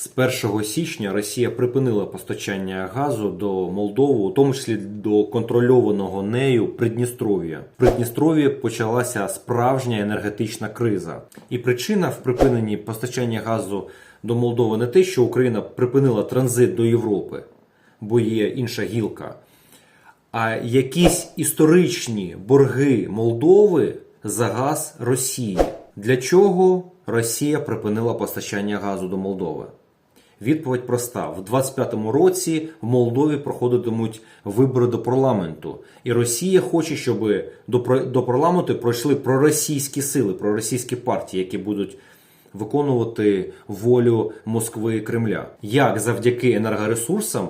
З 1 січня Росія припинила постачання газу до Молдови, у тому числі до контрольованого нею Придністров'я. В Придністров'ї почалася справжня енергетична криза. І причина в припиненні постачання газу до Молдови не те, що Україна припинила транзит до Європи, бо є інша гілка, а якісь історичні борги Молдови за газ Росії. Для чого Росія припинила постачання газу до Молдови? Відповідь проста: в 25-му році в Молдові проходитимуть вибори до парламенту, і Росія хоче, щоб до, парламенту пройшли проросійські сили, проросійські партії, які будуть виконувати волю Москви і Кремля. Як завдяки енергоресурсам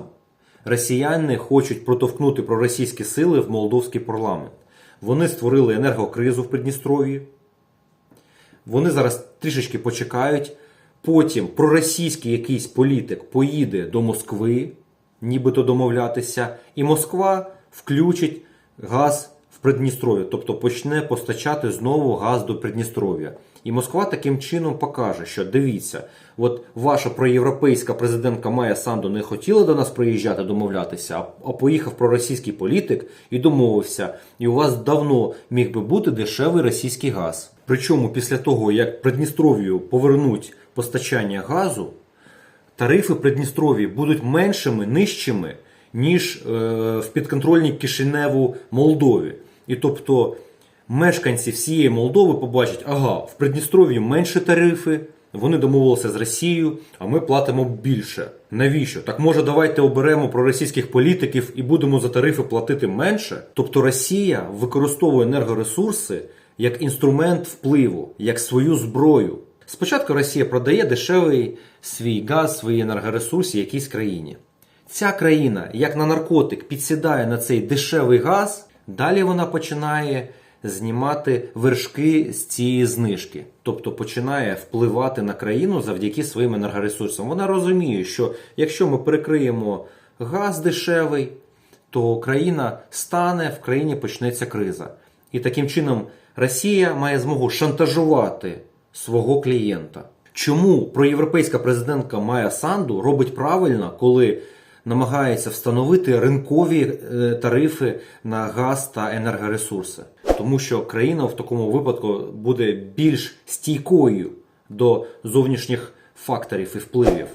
росіяни хочуть протовкнути проросійські сили в молдовський парламент? Вони створили енергокризу в Придністров'ї. Вони зараз трішечки почекають. Потім проросійський якийсь політик поїде до Москви, нібито домовлятися, і Москва включить газ в Придністров'я, тобто почне постачати знову газ до Придністров'я. І Москва таким чином покаже, що дивіться, от ваша проєвропейська президентка Майя Санду не хотіла до нас приїжджати домовлятися, а- поїхав проросійський політик і домовився. І у вас давно міг би бути дешевий російський газ. Причому після того, як Придністров'ю повернуть постачання газу, тарифи Придністров'ї будуть меншими, нижчими, ніж е, в підконтрольній Кишиневу Молдові. І тобто мешканці всієї Молдови побачать, ага, в Придністров'ї менші тарифи, вони домовилися з Росією, а ми платимо більше. Навіщо? Так може давайте оберемо проросійських політиків і будемо за тарифи платити менше? Тобто Росія використовує енергоресурси як інструмент впливу, як свою зброю. Спочатку Росія продає дешевий свій газ, свої енергоресурси якійсь країні. Ця країна, як на наркотик, підсідає на цей дешевий газ, далі вона починає знімати вершки з цієї знижки, тобто починає впливати на країну завдяки своїм енергоресурсам. Вона розуміє, що якщо ми перекриємо газ дешевий, то країна стане, в країні почнеться криза. І таким чином Росія має змогу шантажувати свого клієнта. Чому проєвропейська президентка Майя Санду робить правильно, коли намагається встановити ринкові е, тарифи на газ та енергоресурси? Тому що країна в такому випадку буде більш стійкою до зовнішніх факторів і впливів.